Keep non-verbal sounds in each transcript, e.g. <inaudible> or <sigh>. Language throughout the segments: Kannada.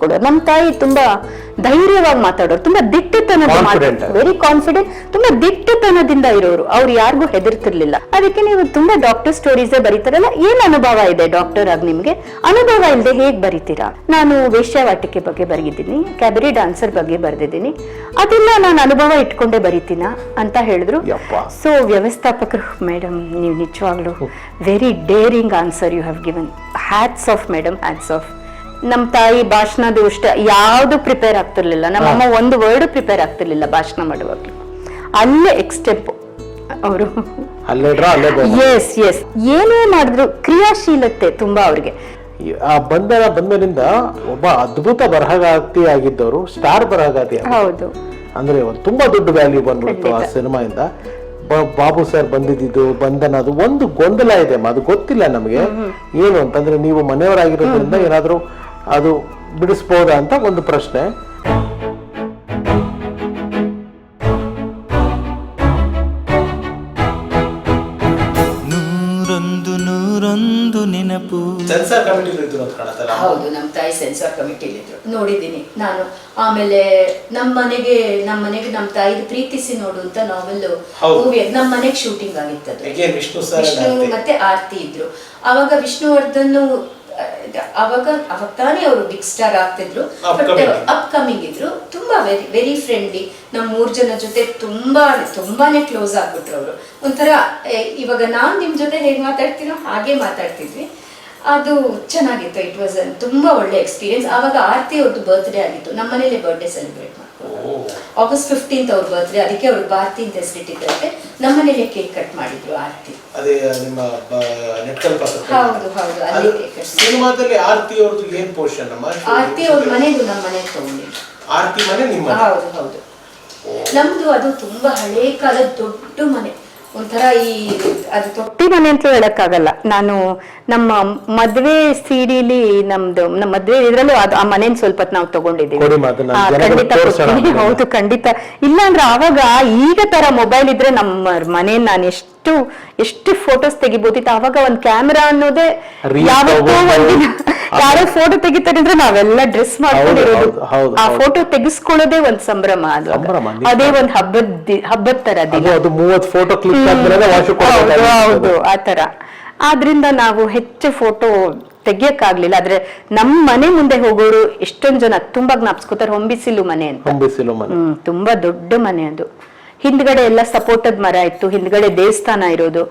ಕೊಡೋರು ನಮ್ಮ ತಾಯಿ ತುಂಬಾ ಧೈರ್ಯವಾಗಿ ಮಾತಾಡೋರು ತುಂಬಾ ದಿಟ್ಟತನದ Confident. ವೆರಿ ಕಾನ್ಫಿಡೆಂಟ್ ತುಂಬಾ ದಿಟ್ಟತನದಿಂದ ಇರೋರು. ಅವ್ರು ಯಾರಿಗೂ ಹೆದರ್ತಿರ್ಲಿಲ್ಲ. ಅದಕ್ಕೆ ನೀವು ತುಂಬಾ ಡಾಕ್ಟರ್ ಸ್ಟೋರೀಸೇ ಬರೀತಾರಲ್ಲ ಏನ್ ಅನುಭವ ಇದೆ ಡಾಕ್ಟರ್ ಆಗಿ ನಿಮ್ಗೆ? ಅನುಭವ ಇಲ್ಲದೆ ಹೇಗ್ ಬರೀತೀರಾ? ನಾನು ವೇಶ್ಯಾವಾಟಿಕೆ ಬಗ್ಗೆ ಬರೆದಿದ್ದೀನಿ ಕ್ಯಾಬರಿ ಡಾನ್ಸರ್ ಬಗ್ಗೆ ಬರೆದಿದ್ದೀನಿ. ಅದೆಲ್ಲ ನಾನು ಅನುಭವ ಇಟ್ಕೊಂಡೇ ಬರೀತೀನ ಅಂತ ಹೇಳಿದ್ರು. ಯಪ್ಪ. ಸೊ ವ್ಯವಸ್ಥಾಪಕರು ಮೇಡಮ್ ನೀವು ನಿಜವಾಗ್ಲೂ very daring answer you have given hats off madam hats off ನಮ್ಮ ತಾಯಿ ಭಾಷಣದ ಇಷ್ಟ ಯಾವುದು ಪ್ರಿಪೇರ್ ಆಗ್ತಿರ್ಲಿಲ್ಲ. ನಮ್ಮಮ್ಮ ಒಂದು ವರ್ಡ್ ಪ್ರಿಪೇರ್ ಆಗ್ತಿರ್ಲಿಲ್ಲ ಭಾಷಣ ಮಾಡುವಾಗ ಅಲ್ಲೇ ಎಕ್ಸ್ಟೆಪ್ ಅವರು. ಎಸ್ ಎಸ್ ಏನೇ ಮಾಡಿದ್ರು ಕ್ರಿಯಾಶೀಲತೆ ತುಂಬಾ ಅವ್ರಿಗೆ. ಆ ಬಂಧನ ಬಂಧನಿಂದ ಒಬ್ಬ ಅದ್ಭುತ ಬರಹಗಾರ್ತಿ ಆಗಿದ್ದವರು ಸ್ಟಾರ್ ಬರಹಗಾರ್ತಿ. ಹೌದು. ಅಂದ್ರೆ ಒಂದು ತುಂಬಾ ದೊಡ್ಡ ವ್ಯಾಲ್ಯೂ ಬಂದ್ಬಿಡ್ತು ಆ ಸಿನಿಮಾಯಿಂದ. ಬಾಬು ಸರ್ ಬಂದಿದ್ದು ಬಂಧನ ಅದು ಒಂದು ಗೊಂದಲ ಇದೆ ಅಮ್ಮ, ಅದು ಗೊತ್ತಿಲ್ಲ ನಮಗೆ. ಏನು ಅಂತಂದ್ರೆ ನೀವು ಮನೆಯವರಾಗಿರೋದ್ರಿಂದ ಏನಾದ್ರೂ ಅದು ಬಿಡಿಸ್ಬೋದಾ ಅಂತ ಒಂದು ಪ್ರಶ್ನೆ. ನೂರೊಂದು ನೂರೊಂದು ನೆನಪು. ಸೆನ್ಸಾರ್ ಕಮಿಟಿ ಇದ್ದು ಅಂತ ಕಾಣತ್ತಲ್ಲ ಹೌದು ನಮ್ಮ ತಾಯಿ ಸೆನ್ಸಾರ್ ಕಮಿಟಿಲಿದ್ರು ನೋಡಿದ್ದೀನಿ ನಾನು. ಆಮೇಲೆ ನಮ್ಮ ಮನೆಗೆ ನಮ್ಮ ಮನೆಗೆ ನಮ್ಮ ತಾಯಿ ಪ್ರೀತಿಸಿ ನೋಡು ಅಂತ ನಾವೆಲ್ಲ ಹೌದು. ಮೂವಿ ನಮ್ಮ ಮನೆಗೆ ಶೂಟಿಂಗ್ ಆಗಿತ್ತು Again Vishnu sir and Vishnu ಆರ್ತಿ. ಮತ್ತೆ ಆರ್ತಿ ಇದ್ರು. ಅವಾಗ ವಿಷ್ಣುವರ್ಧನ್ ಅವಾಗ ಅವಾಗ ತಾನೇ ಅವರು ಬಿಗ್ ಸ್ಟಾರ್ ಆಗ್ತಿದ್ರು. ಬಟ್ ಅಪ್ಕಮಿಂಗ್ ಇದ್ರು. ತುಂಬಾ ವೆರಿ ವೆರಿ ಫ್ರೆಂಡ್ಲಿ ನಮ್ಮ ಮೂರ್ ಜನ ಜೊತೆ ತುಂಬಾ ತುಂಬಾನೇ ಕ್ಲೋಸ್ ಆಗ್ಬಿಟ್ರು ಅವರು. ಒಂಥರ ಇವಾಗ ನಾನ್ ನಿಮ್ ಜೊತೆ ಹೇಗ್ ಮಾತಾಡ್ತೀನೋ ಹಾಗೆ ಮಾತಾಡ್ತಿದ್ವಿ. ಅದು ಚೆನ್ನಾಗಿತ್ತು. ಇಟ್ ವಾಸ್ ತುಂಬಾ ಒಳ್ಳೆ ಎಕ್ಸ್ಪೀರಿಯನ್ಸ್ ಅವಾಗ ಆರ್ತಿ ಅವ್ರದ್ದು ಬರ್ತ್ಡೇ ಆಗಿತ್ತು. ನಮ್ಮ ಮನೇಲಿ ಬರ್ತ್ಡೇ ಸೆಲೆಬ್ರೇಟ್ ಆಗಸ್ಟ್ ಫಿಫ್ಟೀನ್ತ್ ಅವ್ರ ಬರ್ತ್ಡೇ ಅದಕ್ಕೆ ಅವ್ರು ಭಾರತಿ ಅಂತ ಹೆಸರಿಟ್ಟಿದ್ದಂತೆ ನಮ್ಮ ಮನೇಲೆ ಕೇಕ್ ಕಟ್ ಮಾಡಿದ್ರು ಆರ್ತಿ. ಅದೇ ನಿಮ್ಮ ನೆಟ್ಕಲ್ ಹೌದು ಹೌದು ಅಲ್ಲಿ ಕೇಕ್ ಕಟ್ ಸಿನಿಮಾದಲ್ಲಿ ಆರ್ತಿ ಅವ್ರದ್ದು ಏನ್ ಪೋರ್ಷನ್ ಅಮ್ಮ ಆರ್ತಿ ಅವ್ರ ಮನೆದು ನಮ್ಮ ಮನೆಗೆ ತಗೊಂಡಿ ಆರ್ತಿ ಮನೆ ನಿಮ್ಮ ಹೌದು ಹೌದು. ನಮ್ದು ಅದು ತುಂಬಾ ಹಳೇ ಕಾಲದ ದೊಡ್ಡ ಮನೆ. ಒಂಥರ ಈ ಅದು ತೊಟ್ಟಿ ಮನೆ ಅಂತ ಹೇಳಕ್ಕಾಗಲ್ಲ. ನಾನು ನಮ್ಮ ಮದ್ವೆ ಸೀರಿಲಿ ನಮ್ದು ನಮ್ಮ ಮದ್ವೆ ಇದ್ರಲ್ಲೂ ಅದು ಆ ಮನೇನ್ ಸ್ವಲ್ಪ ನಾವು ತಗೊಂಡಿದ್ದೀವಿ. ಖಂಡಿತ ಕೊಡ್ತೀನಿ. ಹೌದು ಖಂಡಿತ. ಇಲ್ಲ ಅಂದ್ರೆ ಆವಾಗ ಈಗ ತರ ಮೊಬೈಲ್ ಇದ್ರೆ ನಮ್ಮ ಮನೆ ನಾನು ಎಷ್ಟು ಎಷ್ಟು ಫೋಟೋಸ್ ತೆಗಿಬೋದಿತ್ತು ಅವಾಗ ಒಂದ್ ಕ್ಯಾಮೆರಾ ಅನ್ನೋದೇ ಯಾವತ್ತೋ ಒಂದಿನ <laughs> ಯಾರೋ ಫೋಟೋ ತೆಗಿತಾರೆ ಅಂದ್ರೆ ನಾವೆಲ್ಲ ಡ್ರೆಸ್ ಮಾಡ್ಕೊಂಡಿರೋದು. ಆ ಫೋಟೋ ತೆಗಿಸ್ಕೊಳ್ಳೋದೇ ಒಂದ್ ಸಂಭ್ರಮ ಅದು ಅದೇ ಒಂದ್ ಹಬ್ಬದ ಹಬ್ಬದ ತರ ಫೋಟೋ ಹೌದು ಆತರ ಆದ್ರಿಂದ ನಾವು ಹೆಚ್ಚು ಫೋಟೋ ತೆಗಿಯಕ್ಕಾಗ್ಲಿಲ್ಲ. ಆದ್ರೆ ನಮ್ ಮನೆ ಮುಂದೆ ಹೋಗೋರು ಎಷ್ಟೊಂದ್ ಜನ ತುಂಬಾ ಜ್ಞಾಪಿಸ್ಕೋತಾರೆ ಹೊಂಬಿಸಿಲು ಮನೆ ಅಂತ. ಹೊಂಬಿಸಿಲು ಮನೆ. ಹ್ಮ್ ತುಂಬಾ ದೊಡ್ಡ ಮನೆ ಅದು. ಹಿಂದ್ಗಡೆ ಎಲ್ಲ ಸಪೋರ್ಟದ್ ಮರ ಇತ್ತು ಹಿಂದ್ಗಡೆ ದೇವಸ್ಥಾನ ಇರೋದು.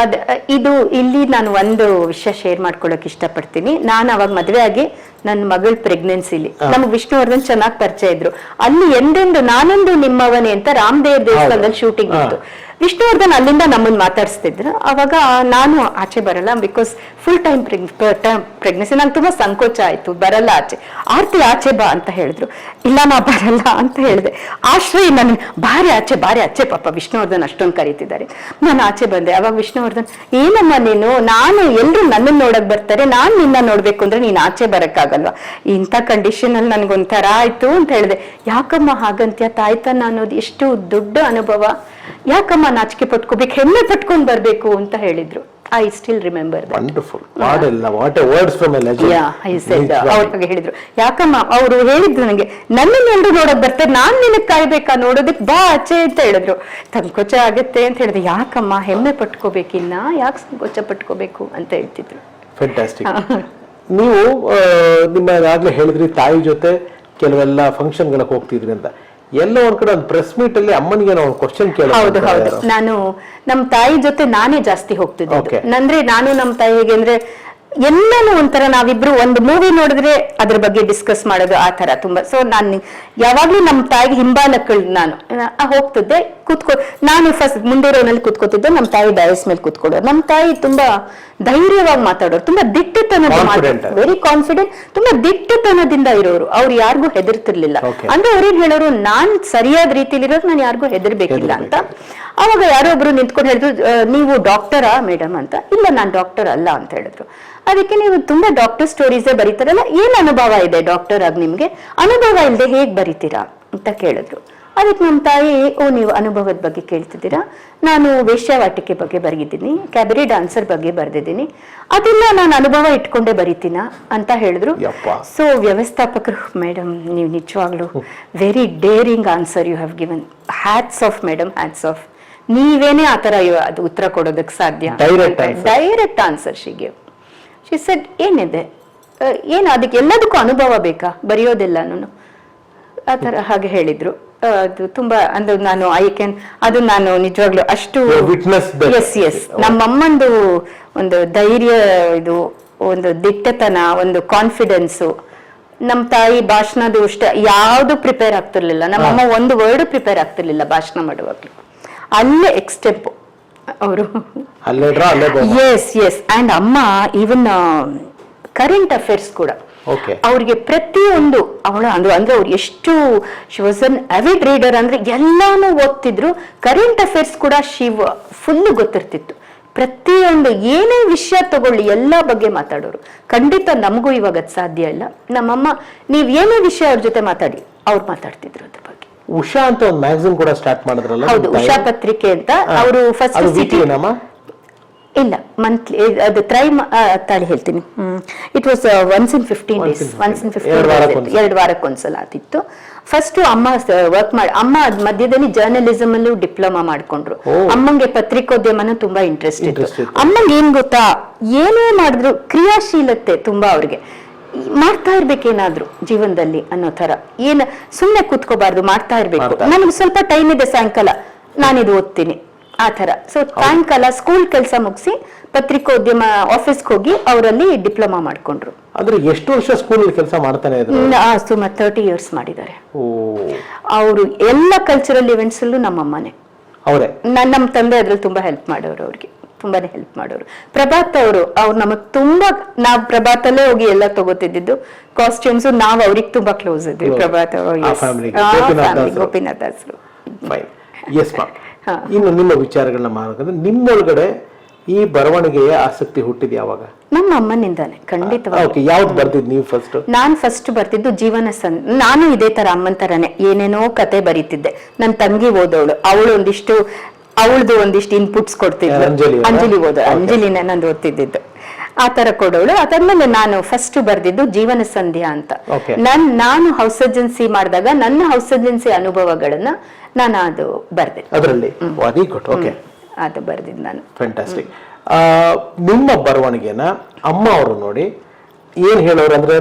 ಅದ್ ಇದು ಇಲ್ಲಿ ನಾನು ಒಂದು ವಿಷಯ ಶೇರ್ ಮಾಡ್ಕೊಳಕ್ ಇಷ್ಟಪಡ್ತೀನಿ. ನಾನು ಅವಾಗ ಮದ್ವೆ ಆಗಿ ನನ್ನ ಮಗಳ ಪ್ರೆಗ್ನೆನ್ಸಿಲಿ. ನಮ್ಗೆ ವಿಷ್ಣುವರ್ಧನ್ ಚೆನ್ನಾಗಿ ಪರಿಚಯ ಇದ್ರು. ಅಲ್ಲಿ ಎಂದೆಂದು ನಾನೊಂದು ನಿಮ್ಮವನೇ ಅಂತ ರಾಮದೇವ್ ದೇವಸ್ಥಾನದಲ್ಲಿ ಶೂಟಿಂಗ್ ಇತ್ತು. ವಿಷ್ಣುವರ್ಧನ್ ಅಲ್ಲಿಂದ ನಮ್ಮನ್ನು ಮಾತಾಡಿಸ್ತಿದ್ರು. ಅವಾಗ ನಾನು ಆಚೆ ಬರಲ್ಲ ಬಿಕಾಸ್ ಫುಲ್ ಟೈಮ್ ಪ್ರೆಗ್ನೆನ್ಸಿ ನಂಗೆ ತುಂಬಾ ಸಂಕೋಚ ಆಯ್ತು. ಬರಲ್ಲ ಆಚೆ. ಆರ್ತಿ ಆಚೆ ಬಾ ಅಂತ ಹೇಳಿದ್ರು. ಇಲ್ಲ ನಾ ಬರಲ್ಲ ಅಂತ ಹೇಳಿದೆ. ಆಶ್ರಯ ನನ್ನ ಬಾರಿ ಆಚೆ ಬಾರಿ ಆಚೆ. ಪಾಪ ವಿಷ್ಣುವರ್ಧನ್ ಅಷ್ಟೊಂದು ಕರೀತಿದ್ದಾರೆ. ನಾನು ಆಚೆ ಬಂದೆ. ಅವಾಗ ವಿಷ್ಣುವರ್ಧನ್, ಏನಮ್ಮ ನೀನು? ನಾನು ಎಲ್ಲರೂ ನನ್ನನ್ನು ನೋಡಕ್ ಬರ್ತಾರೆ. ನಾನು ನಿನ್ನ ನೋಡ್ಬೇಕು ಅಂದ್ರೆ ನೀನು ಆಚೆ ಬರಕ್ಕಾಗಲ್ವಾ? ಇಂಥ ಕಂಡೀಷನ್ ಅಲ್ಲಿ ನನ್ಗೊಂಥರ ಆಯ್ತು ಅಂತ ಹೇಳಿದೆ. ಯಾಕಮ್ಮ ಹಾಗಂತ್ಯ ತಾಯ್ತನ ಅನ್ನೋದು ಎಷ್ಟು ದೊಡ್ಡ ಅನುಭವ. ಯಾಕಮ್ಮ ನಾಚಿಕೆ ಪಟ್ಕೋಬೇಕು ಹೆಮ್ಮೆ ಪಟ್ಕೊಂಡ್ ಬರ್ಬೇಕು ಅಂತ ಹೇಳಿದ್ರು. ಐ ಸ್ಟಿಲ್ ರಿಮೆಂಬರ್ ವಂಡರ್ಫುಲ್ ಮಾಡಲ್ಲ what a words from a yeah I said ಅವ್ರಿಗೆ ಹೇಳಿದ್ರು. ಯಾಕಮ್ಮ? ಅವರು ಹೇಳಿದ್ರು ನನಗೆ ನನ್ನನ್ನು ಎಲ್ರು ನೋಡಕ್ ಬರ್ತಾರೆ ನಾನ್ ನಿನಗ್ ಕಾಯ್ಬೇಕಾ? ನೋಡೋದಕ್ ಬಾ ಆಚೆ ಅಂತ ಹೇಳಿದ್ರು. ಸಂಕೋಚ ಆಗತ್ತೆ ಅಂತ ಹೇಳಿದ್ರು. ಯಾಕಮ್ಮ? ಹೆಮ್ಮೆ ಪಟ್ಕೋಬೇಕಿನ್ನ ಯಾಕೆ ಸಂಕೋಚ ಪಟ್ಕೋಬೇಕು ಅಂತ ಹೇಳ್ತಿದ್ರು. ಫ್ಯಾಂಟಾಸ್ಟಿಕ್ ನೀವು ನಿಮ್ಮ ಆಗ್ಲೇ ಹೇಳಿದ್ರಿ ತಾಯಿ ಜೊತೆ ಕೆಲವೆಲ್ಲ ಫಂಕ್ಷನ್ಗಳಿಗೆ ಹೋಗ್ತಿದ್ರಿ ಅಂತ. ಎಲ್ಲ ಒಂದ್ ಕಡೆ ಒಂದು ಪ್ರೆಸ್ ಮೀಟ್ ಅಲ್ಲಿ ಅಮ್ಮನಿಗೆ ನಾವು ಕ್ವಶನ್ ಹೌದು ಹೌದು. ಕೇಳೋದು ನಾನು ನಮ್ ತಾಯಿ ಜೊತೆ ನಾನೇ ಜಾಸ್ತಿ ಹೋಗ್ತಿದ್ದೆ Okay. ಅಂದ್ರೆ ನಾನು ನಮ್ ತಾಯಿ ಹೇಗೆ ಅಂದ್ರೆ ಎಲ್ಲಾನು ಒಂಥರ ನಾವಿಬ್ರು ಒಂದು ಮೂವಿ ನೋಡಿದ್ರೆ ಅದ್ರ ಬಗ್ಗೆ ಡಿಸ್ಕಸ್ ಮಾಡೋದು ಆ ತರ ತುಂಬಾ. ಸೊ ನಾನು ಯಾವಾಗ್ಲೂ ನಮ್ ತಾಯಿಗೆ ಹಿಂಬಾಲಕ್ಕಳು ನಾನು. ಹೋಗ್ತಿದ್ದೆ ಕೂತ್ಕೊ ನಾನು ಫಸ್ಟ್ ಮುಂದೆ ರೋನಲ್ಲಿ ಕೂತ್ಕೋತಿದ್ದೆ ನಮ್ ತಾಯಿ ಡಯಸ್ ಮೇಲೆ ಕೂತ್ಕೊಳ್ಳೋರು. ನಮ್ ತಾಯಿ ತುಂಬಾ ಧೈರ್ಯವಾಗಿ ಮಾತಾಡೋರು ತುಂಬಾ ದಿಟ್ಟತನದ. ವೆರಿ ಕಾನ್ಫಿಡೆಂಟ್ ತುಂಬಾ ದಿಟ್ಟತನದಿಂದ ಇರೋರು. ಅವ್ರು ಯಾರಿಗೂ ಹೆದರ್ತಿರ್ಲಿಲ್ಲ. ಅಂದ್ರೆ ಅವ್ರೇನ್ ಹೇಳೋರು ನಾನ್ ಸರಿಯಾದ ರೀತಿಲಿ ಇರೋದು ನಾನು ಯಾರಿಗೂ ಹೆದರ್ಬೇಕಿಲ್ಲ ಅಂತ. ಅವಾಗ ಯಾರೋ ಒಬ್ರು ನಿಂತ್ಕೊಂಡು ಹೇಳಿದ್ರು ನೀವು ಡಾಕ್ಟರಾ ಮೇಡಮ್ ಅಂತ? ಇಲ್ಲ ನಾನು ಡಾಕ್ಟರ್ ಅಲ್ಲ ಅಂತ ಹೇಳಿದ್ರು. ಅದಕ್ಕೆ ನೀವು ತುಂಬಾ ಡಾಕ್ಟರ್ ಸ್ಟೋರೀಸೇ ಬರೀತಾರಲ್ಲ ಏನ್ ಅನುಭವ ಇದೆ ಡಾಕ್ಟರ್ ಆಗಿ ನಿಮ್ಗೆ? ಅನುಭವ ಇಲ್ಲದೆ ಹೇಗ್ ಬರೀತೀರಾ ಅಂತ ಕೇಳಿದ್ರು. ಅದಕ್ಕೆ ನಮ್ಮ ತಾಯಿ ಓ ನೀವು ಅನುಭವದ ಬಗ್ಗೆ ಕೇಳ್ತಿದ್ದೀರಾ? ನಾನು ವೇಶ್ಯಾವಾಟಿಕೆ ಬಗ್ಗೆ ಬರೆದಿದ್ದೀನಿ ಕ್ಯಾಬರಿ ಡಾನ್ಸರ್ ಬಗ್ಗೆ ಬರೆದಿದ್ದೀನಿ. ಅದನ್ನ ನಾನು ಅನುಭವ ಇಟ್ಕೊಂಡೇ ಬರೀತೀನ? ಅಂತ ಹೇಳಿದ್ರು. ಯಪ್ಪ. ಸೊ ವ್ಯವಸ್ಥಾಪಕರು ಮೇಡಮ್ ನೀವು ನಿಜವಾಗ್ಲೂ very daring answer you have given hats off madam hats off ನೀವೇನೇ ಆ ಥರ ಅದು ಉತ್ತರ ಕೊಡೋದಕ್ಕೆ ಸಾಧ್ಯ? ಡೈರೆಕ್ಟ್ ಆನ್ಸರ್ ಶಿಗೆ ಶಿ ಸೆಟ್ ಏನಿದೆ? ಏನು ಅದಕ್ಕೆ ಎಲ್ಲದಕ್ಕೂ ಅನುಭವ ಬೇಕಾ? ಬರೆಯೋದೆಲ್ಲನೂ ಆ ತರ ಹಾಗೆ ಹೇಳಿದ್ರು. ಅದು ತುಂಬಾ ಅಂದ್ರೆ ನಾನು ಐ ಕ್ಯಾನ್ ಅದು ನಾನು ನಿಜವಾಗ್ಲೂ ಅಷ್ಟು ಎಸ್ ಎಸ್ ನಮ್ಮಮ್ಮಂದು ಒಂದು ಧೈರ್ಯ ಇದು ಒಂದು ದಿಟ್ಟತನ ಒಂದು ಕಾನ್ಫಿಡೆನ್ಸು ನಮ್ಮ ತಾಯಿ ಭಾಷಣದು ಅಷ್ಟೇ ಯಾವುದು ಪ್ರಿಪೇರ್ ಆಗ್ತಿರ್ಲಿಲ್ಲ. ನಮ್ಮಮ್ಮ ಒಂದು ವರ್ಡ್ ಪ್ರಿಪೇರ್ ಆಗ್ತಿರ್ಲಿಲ್ಲ ಭಾಷಣ ಮಾಡುವಾಗ್ಲೂ. ಅಲ್ಲೇ ಎಕ್ಸ್ಟೆಪ್ ಅವರು. ಅಲ್ಲೇ ಡ್ರಾ ಅಲ್ಲೇ ಎಸ್ ಎಸ್ ಅಂಡ್ ಅಮ್ಮ ಈವನ್ ಕರೆಂಟ್ ಅಫೇರ್ಸ್ ಕೂಡ. ಓಕೆ ಅವ್ರಿಗೆ ಪ್ರತಿಯೊಂದು ಅವಳ ಅಂದ್ರೆ ಅಂದ್ರೆ ಅವ್ರು ಎಷ್ಟು she was an avid reader ಅಂದ್ರೆ ಎಲ್ಲಾನು ಓದ್ತಿದ್ರು. ಕರೆಂಟ್ ಅಫೇರ್ಸ್ ಕೂಡ ಶಿವ ಫುಲ್ ಗೊತ್ತಿರ್ತಿತ್ತು. ಪ್ರತಿಯೊಂದು ಏನೇ ವಿಷಯ ತಗೊಳ್ಳಿ ಎಲ್ಲ ಬಗ್ಗೆ ಮಾತಾಡೋರು. ಖಂಡಿತ ನಮಗೂ ಇವಾಗ ಸಾಧ್ಯ ಇಲ್ಲ. ನಮ್ಮಮ್ಮ ನೀವ್ ಏನೇ ವಿಷಯ ಅವ್ರ ಜೊತೆ ಮಾತಾಡಿ ಅವ್ರು ಮಾತಾಡ್ತಿದ್ರು ಬಗ್ಗೆ ಉಷಾ ಅಂತ ಒಂದು ಮ್ಯಾಗಝಿನ್ ಕೂಡ ಸ್ಟಾರ್ಟ್ ಮಾಡಿದ್ರಲ್ಲ? ಹೌದು ಉಷಾ ಪತ್ರಿಕೆ ಅಂತ. ಅವರು ಫಸ್ಟ್ ವೀಕ್ಲಿನಮ್ಮ ಇಲ್ಲ ಮಂತ್ಲಿ ಅದು ತ್ರೈ ತಾಳಿ ಹೇಳ್ತೀನಿ. It was once in fifteen days in 15 once in fifteen days ಎರಡು ವಾರಕ್ಕೊಂದ್ಸಲ. ಆತಿತ್ತು ಫಸ್ಟ್ ಅಮ್ಮ ವರ್ಕ್ ಮಾಡಿ ಅಮ್ಮ ಅದ್ ಮಧ್ಯದಲ್ಲಿ ಜರ್ನಲಿಸಮ್ ಅಲ್ಲೂ ಡಿಪ್ಲೊಮಾ ಮಾಡ್ಕೊಂಡ್ರು. ಅಮ್ಮಂಗೆ ಪತ್ರಿಕೋದ್ಯಮನ ತುಂಬಾ ಇಂಟ್ರೆಸ್ಟ್ ಇತ್ತು. ಅಮ್ಮಂಗೆ ಏನ್ ಗೊತ್ತಾ? ಏನೇ ಮಾಡಿದ್ರು ಕ್ರಿಯಾಶೀಲತೆ ತುಂಬಾ ಅವ್ರಿಗೆ. ಮಾಡ್ತಾ ಇರ್ಬೇಕೇನಾದ್ರು ಜೀವನದಲ್ಲಿ ಅನ್ನೋ ತರ ಏನ್ ಸುಮ್ನೆ ಕೂತ್ಕೋಬಾರ್ದು ಮಾಡ್ತಾ ಇರ್ಬೇಕು. ನನಗೆ ಸ್ವಲ್ಪ ಟೈಮ್ ಇದೆ ಸಾಯಂಕಾಲ. ನಾನಿದು ಓದ್ತೀನಿ. ಆ ತರ ಸೊ ಸಾಯಂಕಾಲ ಸ್ಕೂಲ್ ಕೆಲಸ ಮುಗಿಸಿ ಪತ್ರಿಕೋದ್ಯಮ ಆಫೀಸ್ಗೆ ಹೋಗಿ ಅವರಲ್ಲಿ ಡಿಪ್ಲೊಮಾ ಮಾಡ್ಕೊಂಡ್ರು. ಅಂದ್ರೆ ಎಷ್ಟು ವರ್ಷ ಸ್ಕೂಲ್ ಕೆಲಸ ಮಾಡ್ತಾನೆ ಸುಮಾರು ತರ್ಟಿ ಇಯರ್ಸ್ ಮಾಡಿದ್ದಾರೆ. ಅವರು ಎಲ್ಲ ಕಲ್ಚರಲ್ ಇವೆಂಟ್ಸ್ ಅಲ್ಲೂ ನಮ್ಮಮ್ಮನೆ. ಅವರೇ? ನನ್ನ ನಮ್ಮ ತಂದೆ ಅದ್ರಲ್ಲಿ ತುಂಬಾ ಹೆಲ್ಪ್ ಮಾಡೋರು ಅವ್ರಿಗೆ. ತುಂಬಾನೇ ಹೆಲ್ಪ್ ಮಾಡೋರು. ಪ್ರಭಾತ್ ಅವರು ಅವ್ರು ನಮಗ್ ತುಂಬಾ ನಾವ್ ಪ್ರಭಾತಲ್ಲೇ ಹೋಗಿ ಎಲ್ಲ ತಗೋತಿದ್ದು ಕಾಸ್ಟ್ಯೂಮ್ಸ್ ನಾವ್ ಅವ್ರಿಗೆ ತುಂಬಾ ಕ್ಲೋಸ್ ಇದ್ವಿ. ಪ್ರಭಾತ್ ಅವರು. ಗೋಪಿನಾಥ್ ದಾಸರು. ಎಸ್. ಇನ್ನು ನಿಮ್ಮ ವಿಚಾರಗಳನ್ನ ಮಾಡಬೇಕಂದ್ರೆ ನಿಮ್ಮೊಳಗಡೆ ಈ ಬರವಣಿಗೆಯ ಆಸಕ್ತಿ ಹುಟ್ಟಿದ ಯಾವಾಗ? ನಮ್ಮ ಅಮ್ಮನಿಂದಾನೆ ಖಂಡಿತವಾಗಿ ಯಾವ್ದು ಬರ್ದಿದ್ ನೀವು ಫಸ್ಟ್ ನಾನು ಫಸ್ಟ್ ಬರ್ತಿದ್ದು ಜೀವನ ಸಂ ನಾನು ಇದೇ ತರ ಅಮ್ಮನ ತರನೇ ಏನೇನೋ ಕತೆ ಬರೀತಿದ್ದೆ. ನನ್ನ ತಂಗಿ ಓದೋಳು ಅವಳು ಒಂದಿಷ್ಟು ಅವಳದು ಒಂದಿಷ್ಟು ಇನ್ಪುಟ್ಸ್ ಕೊಡ್ತಿದ್ಲು. ಅಂಜಲಿ ಓದೋ. ಅಂಜಲಿನ ನಂದು ಓದ್ತಿದ್ದಿದ್ದು. ಆ ತರ ಕೊಡೋಳು. ಅದಾದ್ಮೇಲೆ ನಾನು ಫಸ್ಟ್ ಬರ್ದಿದ್ದು ಜೀವನ ಸಂಧ್ಯಾ ಅಂತ. ನನ್ ನಾನು ಹೌಸ್ ಏಜೆನ್ಸಿ ಮಾಡಿದಾಗ ನನ್ನ ಹೌಸ್ ಏಜೆನ್ಸಿ ಅನುಭವಗಳನ್ನ ನಾನು ಅದು ಬರ್ದೆ. ಅದರಲ್ಲಿ? ಅದು ಬರ್ದಿದ್ದು ನಾನು. ಫ್ಯಾಂಟಾಸ್ಟಿಕ್ ನಿಮ್ಮ ಬರವಣಿಗೆನ ಅಮ್ಮ ಅವರು ನೋಡಿ ಏನ್ ಹೇಳೋರು ಅಂದ್ರೆ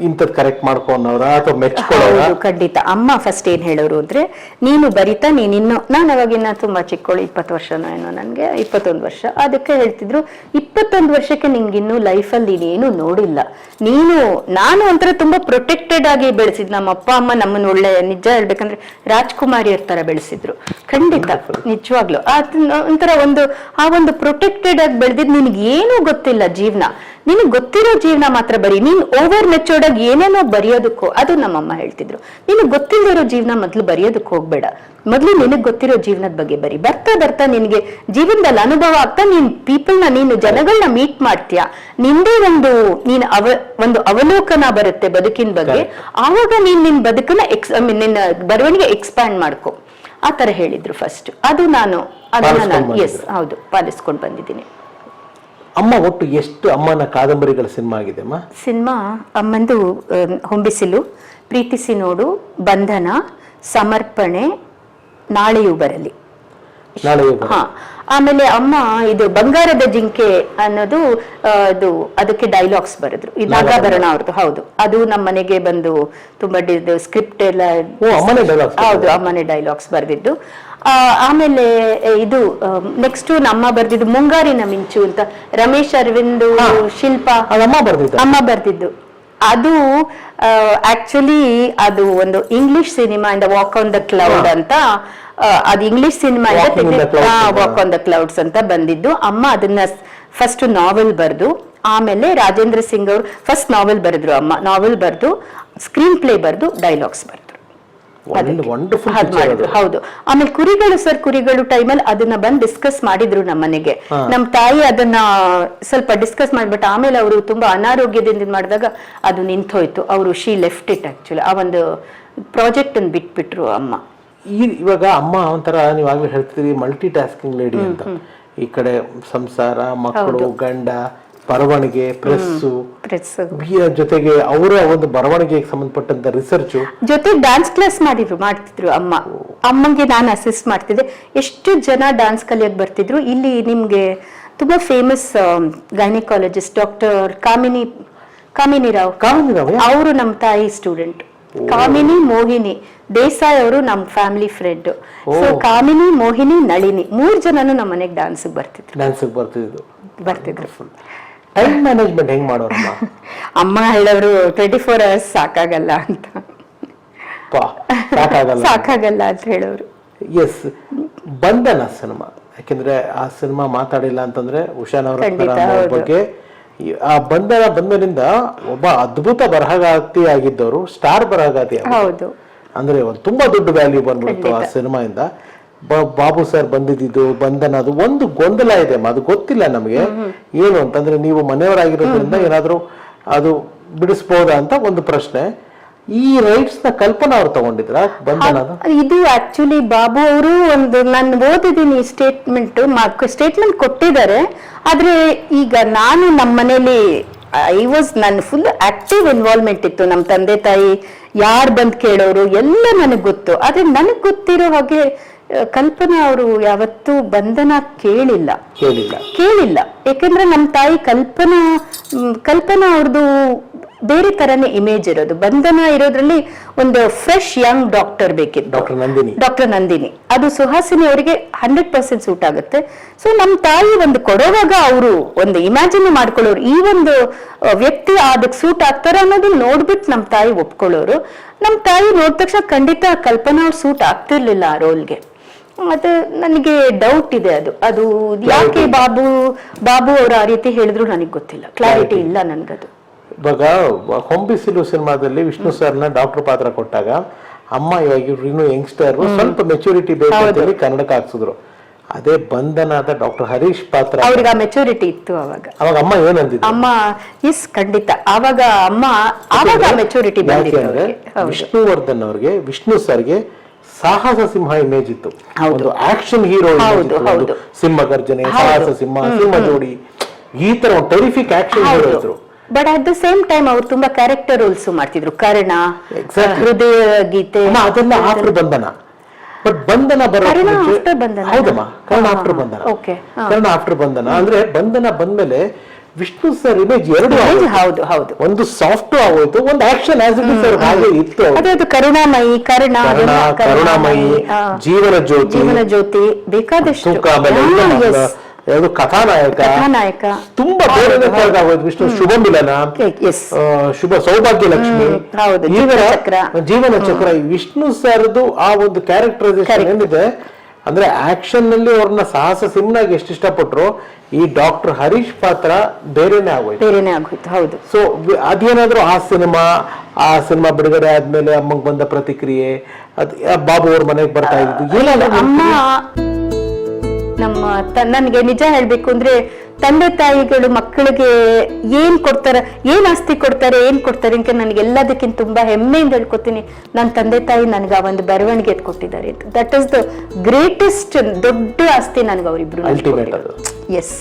ಇಂಥದ್ ಕರೆಕ್ಟ್ ಮಾಡ್ಕೊ ಅಥವಾ ಮೆಚ್ಕೊಳ್ಳೋರ? ಖಂಡಿತ. ಅಮ್ಮ ಫಸ್ಟ್ ಏನ್ ಹೇಳೋರು ಅಂದ್ರೆ, ನೀನು ಬರಿತಾ, ನೀನ್ ಇನ್ನು, ನಾನು ಅವಾಗಿನ್ನ ತುಂಬಾ ಚಿಕ್ಕವಳು ಇಪ್ಪತ್ತು ವರ್ಷನೋ ಏನೋ ನನ್ಗೆ, ಇಪ್ಪತ್ತೊಂದು ವರ್ಷ. ಅದಕ್ಕೆ ಹೇಳ್ತಿದ್ರು, ಇಪ್ಪತ್ತೊಂದು ವರ್ಷಕ್ಕೆ ನಿಂಗೆ ಇನ್ನು ಲೈಫಲ್ಲಿ ನೀನೇನು ನೋಡಿಲ್ಲ. ನೀನು, ನಾನು ಒಂಥರ ತುಂಬಾ ಪ್ರೊಟೆಕ್ಟೆಡ್ ಆಗಿ ಬೆಳೆಸಿದ್ ನಮ್ಮ ಅಪ್ಪ, ಅಮ್ಮ ನಮ್ಮನ್ನ ಒಳ್ಳೆ, ನಿಜ ಹೇಳ್ಬೇಕಂದ್ರೆ ರಾಜ್ಕುಮಾರಿಯರ್ ತರ ಬೆಳೆಸಿದ್ರು. ಖಂಡಿತ, ನಿಜವಾಗ್ಲು. ಅದನ್ನ ಒಂಥರ ಒಂದು, ಆ ಒಂದು ಪ್ರೊಟೆಕ್ಟೆಡ್ ಆಗಿ ಬೆಳೆದಿದ್ ನಿನಗೆ ಏನೂ ಗೊತ್ತಿಲ್ಲ ಜೀವನ. ನಿನಗೆ ಗೊತ್ತಿರೋ ಜೀವನ ಮಾತ್ರ ಬರೀ ನೀನ್ ಓವರ್ ಮೆಚೋರ್ಡ್ ಆಗಿ ಏನೇನೋ ಬರೆಯೋದಕ್ಕೂ ಅದು ನಮ್ಮಮ್ಮ ಹೇಳ್ತಿದ್ರು. ನಿನಗೆ ಗೊತ್ತಿಲ್ಲದಿರೋ ಜೀವನ ಮೊದ್ಲು ಬರೆಯೋದಕ್ಕೆ ಹೋಗ್ಬೇಡ. ಮೊದ್ಲು ನಿನಗೆ ಗೊತ್ತಿರೋ ಜೀವನದ ಬಗ್ಗೆ ಬರಿ ಬರ್ತಾ ಬರ್ತಾ ನಿನಗೆ ಜೀವನದಲ್ಲಿ ಅನುಭವ ಆಗ್ತಾ ನೀನ್ ಪೀಪಲ್ನ ನೀನು ಜನಗಳನ್ನ ಮೀಟ್ ಮಾಡ್ತೀಯ? ನಿಂದೇ ಒಂದು ನೀನ್ ಅವ ಒಂದು ಅವಲೋಕನ ಬರುತ್ತೆ ಬದುಕಿನ ಬಗ್ಗೆ. ಆವಾಗ ನೀನ್ ನಿನ್ ಬದುಕನ್ನ ಎಕ್ಸ್ ಐ ಮೀನ್ ನಿನ್ನ ಬರವಣಿಗೆ ಎಕ್ಸ್ಪ್ಯಾಂಡ್ ಮಾಡ್ಕೊ. ಆ ತರ ಹೇಳಿದ್ರು ಫಸ್ಟ್ ಅದು ನಾನು ಅದನ್ನ ನಾನು ಎಸ್ ಹೌದು ಪಾಲಿಸ್ಕೊಂಡು ಬಂದಿದ್ದೀನಿ. ಅಮ್ಮ ಒಟ್ಟು ಎಷ್ಟು ಅಮ್ಮನ ಕಾದಂಬರಿಗಳ ಸಿನಿಮಾ ಆಗಿದೆ ಅಮ್ಮ ಸಿನಿಮಾ ಅಮ್ಮಂದು ಹೊಂಬಿಸಿಲು ಪ್ರೀತಿಸಿ ನೋಡು ಬಂಧನ ಸಮರ್ಪಣೆ ನಾಳೆಯೂ ಬರಲಿ ನಾಳೆಯೂ. ಹಾ ಆಮೇಲೆ ಅಮ್ಮ ಇದು ಬಂಗಾರದ ಜಿಂಕೆ ಅನ್ನೋದು ಅದು ಅದಕ್ಕೆ ಡೈಲಾಗ್ಸ್ ಬರೆದ್ರು. ಇದು ನಾಗಾಭರಣ. ಅವ್ರದ್ದು ಹೌದು. ಅದು ನಮ್ಮ ಮನೆಗೆ ಬಂದು ತುಂಬಾ ಸ್ಕ್ರಿಪ್ಟ್ ಎಲ್ಲ ಹೌದು ಅಮ್ಮನೆ ಡೈಲಾಗ್ಸ್ ಬರೆದಿದ್ದು. ಆಮೇಲೆ ಇದು ನೆಕ್ಸ್ಟ್ ನಮ್ಮ ಬರ್ದಿದ್ದು ಮುಂಗಾರಿನ ಮಿಂಚು ಅಂತ. ರಮೇಶ್ ಅರವಿಂದ್ ಶಿಲ್ಪ. ಅಮ್ಮ ಬರ್ದಿದ್ದ. ಅಮ್ಮ ಬರ್ದಿದ್ದು. ಅದು ಆಕ್ಚುಲಿ ಅದು ಒಂದು ಇಂಗ್ಲಿಷ್ ಸಿನಿಮಾ ಇಂದ ವಾಕ್ ಆನ್ ದ ಕ್ಲೌಡ್ ಅಂತ ಅದು English cinema. Walk on the clouds ಅಂತ. ಬಂದಿದ್ದು. ಅಮ್ಮ ಅದನ್ನ ಫಸ್ಟ್ ನಾವೆಲ್ ಬರ್ದು ಆಮೇಲೆ ರಾಜೇಂದ್ರ ಸಿಂಗ್ ಅವರು ಫಸ್ಟ್ ನಾವೆಲ್ ಬರೆದ್ರು ಅಮ್ಮ. ನಾವೆಲ್ ಬರ್ದು ಸ್ಕ್ರೀನ್ ಪ್ಲೇ ಬರ್ದು. ಡೈಲಾಗ್ಸ್ ಬರ್ದು ಹೌದು. ಆಮೇಲೆ ಕುರಿಗಳು ಸರ್ ಕುರಿಗಳು ಟೈಮಲ್ಲಿ ಅದನ್ನ ಬಂದು ಡಿಸ್ಕಸ್ ಮಾಡಿದ್ರು ನಮ್ಮ ಮನೆಗೆ. ನಮ್ ತಾಯಿ ಅದನ್ನ ಸ್ವಲ್ಪ ಡಿಸ್ಕಸ್ ಮಾಡ್ಬಿಟ್ಟು ಆಮೇಲೆ ಅವರು ತುಂಬಾ ಅನಾರೋಗ್ಯದಿಂದ ಮಾಡಿದಾಗ ಅದು ನಿಂತೋಯ್ತು. ಅವರು ಶಿ ಲೆಫ್ಟ್ ಇಟ್ ಆಕ್ಚುಲಿ ಆ ಒಂದು ಪ್ರಾಜೆಕ್ಟ್ ಅನ್ನು ಬಿಟ್ಬಿಟ್ರು ಅಮ್ಮ. ಈ ಇವಾಗ ಅಮ್ಮ ಒಂಥರ ನೀವಾಗ್ಲೇ ಹೇಳ್ತೀರಿ ಮಲ್ಟಿ ಟಾಸ್ಕಿಂಗ್ ಲೇಡಿ ಅಂತ. ಈ ಕಡೆ ಸಂಸಾರ ಮಕ್ಕಳು ಗಂಡ ಬರವಣಿಗೆ ಪ್ರೆಸ್ಸು. ಪ್ರೆಸ್ ಜೊತೆಗೆ ಅವರ ಒಂದು ಬರವಣಿಗೆಗೆ ಸಂಬಂಧಪಟ್ಟಂತ ರಿಸರ್ಚ್ ಜೊತೆ ಡಾನ್ಸ್ ಕ್ಲಾಸ್ ಮಾಡಿದ್ರು ಮಾಡ್ತಿದ್ರು ಅಮ್ಮ. ಅಮ್ಮಂಗೆ ನಾನು ಅಸಿಸ್ಟ್ ಮಾಡ್ತಿದ್ದೆ. ಎಷ್ಟು ಜನ ಡಾನ್ಸ್ ಕಲಿಯಕ್ ಬರ್ತಿದ್ರು? ಇಲ್ಲಿ ನಿಮ್ಗೆ ತುಂಬಾ famous gynaecologist doctor Kamini Kamini Rao. Kamini Rao, ಅವರು ನಮ್ಮ ತಾಯಿ ಸ್ಟೂಡೆಂಟ್ ಕಾಮಿನಿ ಮೋಹಿನಿ ದೇಸಾಯಿ ಅವರು ನಮ್ family friend so Kamini Mohini Nalini ಮೂರ್ ಜನನು ನಮ್ಮ ಮನೆಗೆ ಡಾನ್ಸ್ ಬರ್ತಿದ್ರು. ಡ್ಯಾನ್ಸಿಗೆ ಬರ್ತಿದ್ದು ಬರ್ತಿದ್ರು. ಟೈಮ್ ಮ್ಯಾನೇಜ್ಮೆಂಟ್ ಹೆಂಗ್ ಮಾಡೋರಮ್ಮ? <laughs> ಅಮ್ಮ ಹೇಳೋರು ಟ್ವೆಂಟಿ ಫೋರ್ ಅವರ್ಸ್ ಸಾಕಾಗಲ್ಲ ಅಂತ. ಪಾ ಸಾಕಾಗಲ್ಲ. ಸಾಕಾಗಲ್ಲ ಅಂತ ಹೇಳೋರು. ಎಸ್ ಬಂದನ ಸಿನಿಮಾ? ಯಾಕೆಂದ್ರೆ ಆ ಸಿನಿಮಾ ಮಾತಾಡಿಲ್ಲ ಅಂತಂದ್ರೆ ಉಷಾನ್ ಖಂಡಿತ, ನವರತ್ನ ಹೌದು. ಬಗ್ಗೆ ಆ ಬಂಧನ ಬಂಧನಿಂದ ಒಬ್ಬ ಅದ್ಭುತ ಬರಹಗಾತಿ ಆಗಿದ್ದವರು ಸ್ಟಾರ್ ಬರಹಗಾತಿ. ಹೌದು. ಅಂದ್ರೆ ಒಂದು ತುಂಬಾ ದೊಡ್ಡ ವ್ಯಾಲ್ಯೂ ಬಂದ್ಬಿಡ್ತು ಆ ಸಿನಿಮಾಯಿಂದ. ಇಂದ ಬಾಬು ಸರ್ ಬಂದಿದ್ದು ಬಂಧನ ಅದು ಒಂದು ಗೊಂದಲ ಇದೆ ಅದು ಗೊತ್ತಿಲ್ಲ ನಮಗೆ. ಏನು ಅಂತಂದ್ರೆ ನೀವು ಮನೆಯವರಾಗಿರೋದ್ರಿಂದ ಏನಾದರೂ ಅದು ಬಿಡಿಸ್ಬೋದಾ ಅಂತ ಒಂದು ಪ್ರಶ್ನೆ. ಈ ರೈಟ್ಸ್ನ ಕಲ್ಪನಾ ಅವ್ರು ತಗೊಂಡಿದ್ರ? ಇದು ಆಕ್ಚುಲಿ ಬಾಬು ಅವರು ಒಂದು ನಾನು ಓದಿದ್ದೀನಿ ಸ್ಟೇಟ್ಮೆಂಟ್ ಸ್ಟೇಟ್ಮೆಂಟ್ ಕೊಟ್ಟಿದ್ದಾರೆ. ಆದ್ರೆ ಈಗ ನಾನು ನಮ್ಮ ಮನೇಲಿ ಐ ವಾಸ್ ನನ್ನ ಫುಲ್ ಆಕ್ಟಿವ್ ಇನ್ವಾಲ್ವ್ಮೆಂಟ್ ಇತ್ತು. ನಮ್ಮ ತಂದೆ ತಾಯಿ ಯಾರು ಬಂದು ಕೇಳೋರು ಎಲ್ಲ ನನಗೆ ಗೊತ್ತು. ಆದ್ರೆ ನನಗೆ ಗೊತ್ತಿರೋ ಹಾಗೆ ಕಲ್ಪನಾ ಅವರು ಯಾವತ್ತೂ ಬಂಧನ ಕೇಳಿಲ್ಲ. ಕೇಳಿಲ್ಲ. ಕೇಳಿಲ್ಲ. ಯಾಕಂದ್ರೆ ನಮ್ಮ ತಾಯಿ ಕಲ್ಪನಾ ಕಲ್ಪನಾ ಅವ್ರದ್ದು ಬೇರೆ ತರನೇ ಇಮೇಜ್ ಇರೋದು. ಬಂಧನ ಇರೋದ್ರಲ್ಲಿ ಒಂದು ಫ್ರೆಶ್ ಯಂಗ್ ಡಾಕ್ಟರ್ ಬೇಕಿತ್ತು. ಡಾಕ್ಟರ್ ನಂದಿನಿ. ಡಾಕ್ಟರ್ ನಂದಿನಿ. ಅದು ಸುಹಾಸಿನಿ ಅವರಿಗೆ ಹಂಡ್ರೆಡ್ ಪರ್ಸೆಂಟ್ ಸೂಟ್ ಆಗುತ್ತೆ. ಸೊ ನಮ್ಮ ತಾಯಿ ಒಂದು ಕೊಡೋವಾಗ ಅವರು ಒಂದು ಇಮ್ಯಾಜಿನ್ ಮಾಡ್ಕೊಳ್ಳೋರು ಈ ಒಂದು ವ್ಯಕ್ತಿ ಅದಕ್ಕೆ ಸೂಟ್ ಆಗ್ತಾರ ಅನ್ನೋದು ನೋಡ್ಬಿಟ್ಟು ನಮ್ಮ ತಾಯಿ ಒಪ್ಕೊಳ್ಳೋರು. ನಮ್ಮ ತಾಯಿ ನೋಡಿದ ತಕ್ಷಣ ಖಂಡಿತ ಕಲ್ಪನಾ ಅವ್ರು ಸೂಟ್ ಆಗ್ತಿರ್ಲಿಲ್ಲ ಆ ರೋಲ್ಗೆ ಅದು ನನಗೆ ಡೌಟ್ ಇದೆ ಅದು. ಅದು ಯಾಕೆ ಬಾಬು ಬಾಬು ಅವರು ಆ ರೀತಿ ಹೇಳಿದ್ರು ನನಗೆ ಗೊತ್ತಿಲ್ಲ. ಕ್ಲಾರಿಟಿ ಇಲ್ಲ ನನ್ಗದು. ಇವಾಗ ಹೊಂಬಿಸಿಲು ಸಿನಿಮಾದಲ್ಲಿ ವಿಷ್ಣು ಸರ್ನ ಡಾಕ್ಟರ್ ಪಾತ್ರ ಕೊಟ್ಟಾಗ ಅಮ್ಮ ಇವಾಗ ಇವ್ರು ಇನ್ನೂ ಯಂಗ್ಸ್ಟರ್ ಸ್ವಲ್ಪ ಮೆಚುರಿಟಿ ಬೇಕು ಕನ್ನಡಕ್ಕೆ ಹಾಕ್ಸಿದ್ರು. ಅದೇ ಬಂಧನಾದ ಡಾಕ್ಟರ್ ಹರೀಶ್ ಪಾತ್ರ. ಅವ್ರಿಗೆ ಆ ಮೆಚುರಿಟಿ ಇತ್ತು ಅವಾಗ. ಅವಾಗ ಅಮ್ಮ ಏನಂದಿದ್ರು ಅಮ್ಮ ಇಸ್ ಖಂಡಿತ. ಅವಾಗ ಅಮ್ಮ ಆವಾಗ ಮೆಚುರಿಟಿ ಬಂದಿದೆ ವಿಷ್ಣುವರ್ಧನ್ ಅವ್ರಿಗೆ ವಿಷ್ಣು ಸರ್ಗೆ ಸಾಹಸ ಸಿಂಹ ಇಮೇಜ್ ಇತ್ತು. ಒಂದು ಆಕ್ಷನ್ ಹೀರೋ. ಸಿಂಹ ಗರ್ಜನೆ ಸಾಹಸ ಸಿಂಹ ಸಿಂಹ ಜೋಡಿ ಈ ತರ ಒಂದು ಟೆರಿಫಿಕ್ ಆಕ್ಷನ್ ಹೀರೋ ಇದ್ರು. But at the same time ಅವ್ರು ತುಂಬಾ ಕ್ಯಾರೆಕ್ಟರ್ ರೋಲ್ಸ್ ಮಾಡ್ತಿದ್ರು. ಕರ್ಣ. ಹೃದಯ ಗೀತೆ ಅದೆಲ್ಲ ಆಫ್ಟರ್ ಬಂಧನ. ಬಟ್ ಬಂಧನ? ಹೌದಮ್ಮ ಕರ್ಣ ಆಫ್ಟರ್ ಬಂಧನ. ಕರ್ಣ ಆಫ್ಟರ್ ಬಂಧನ. ಅಂದ್ರೆ ಬಂಧನ ಬಂದ್ಮೇಲೆ ವಿಷ್ಣು ಸರ್ ಇಮೇಜ್ ಎರಡು. ಹೌದು ಹೌದು ಒಂದು ಸಾಫ್ಟ್ ಆಗೋಯ್ತು ಒಂದು ಆಕ್ಷನ್ ಆಸ್ ಇಟ್ ಇಸ್ ಹಾಗೆ ಇತ್ತು. ಅದೇ ಕರುಣಾಮಯಿ ಕರ್ಣ ಕರುಣಾಮಯಿ ಜೀವನ ಜ್ಯೋತಿ. ಜೀವನ ಜ್ಯೋತಿ ಬೇಕಾದಷ್ಟು. ಯಾವ್ದು ಕಥಾನಾಯಕ? ಕಥಾನಾಯಕ. ತುಂಬಾ ಬೇರೆ ವಿಷ್ಣು ಶುಭ ಮಿಲನ ಎಸ್ ಶುಭ ಸೌಭಾಗ್ಯ ಲಕ್ಷ್ಮಿ ಜೀವನ ಚಕ್ರ. ಜೀವನ ಚಕ್ರ. ವಿಷ್ಣು ಸರ್ದು ಆ ಒಂದು ಕ್ಯಾರೆಕ್ಟರೈಸೇಷನ್ ಏನಿದೆ ಅಂದ್ರೆ ಆಕ್ಷನ್ನಲ್ಲಿ ಅವ್ರನ್ನ ಸಾಹಸ ಸಿಂಹನಾಗಿ ಎಷ್ಟು ಇಷ್ಟಪಟ್ರು ಈ ಡಾಕ್ಟರ್ ಹರೀಶ್ ಪಾತ್ರ ಬೇರೆನೆ ಆಗೋಯ್ತು. ಬೇರೆನೆ ಆಗೋಯ್ತು ಹೌದು. ಸೊ ಅದೇನಾದ್ರೂ ಆ ಸಿನಿಮಾ ಆ ಸಿನಿಮಾ ಬಿಡುಗಡೆ ಆದ್ಮೇಲೆ ಅಮ್ಮಗ್ ಬಂದ ಪ್ರತಿಕ್ರಿಯೆ ಅದ್ ಬಾಬು ಅವ್ರ ಮನೆಗೆ ಬರ್ತಾ ಇದ್ದು ಏನಾದ್ರು ನಮ್ಮ ನನಗೆ ನಿಜ ಹೇಳ್ಬೇಕು ಅಂದ್ರೆ ತಂದೆ ತಾಯಿಗಳು ಮಕ್ಕಳಿಗೆ ಏನ್ ಕೊಡ್ತಾರ ಏನ್ ಆಸ್ತಿ ಕೊಡ್ತಾರೆ ಏನ್ ಕೊಡ್ತಾರೆ ಅಂತ ನನಗೆ ಎಲ್ಲದಕ್ಕಿಂತ ತುಂಬಾ ಹೆಮ್ಮೆಯಿಂದ ಹೇಳ್ಕೊತೀನಿ. ನನ್ನ ತಂದೆ ತಾಯಿ ನನಗೆ ಆ ಒಂದು ಬರವಣಿಗೆ ಕೊಟ್ಟಿದ್ದಾರೆ. ದಟ್ ಇಸ್ ದ ಗ್ರೇಟೆಸ್ಟ್ ದೊಡ್ಡ ಆಸ್ತಿ ನನಗೆ ಅವರಿಬ್ರು ಎಸ್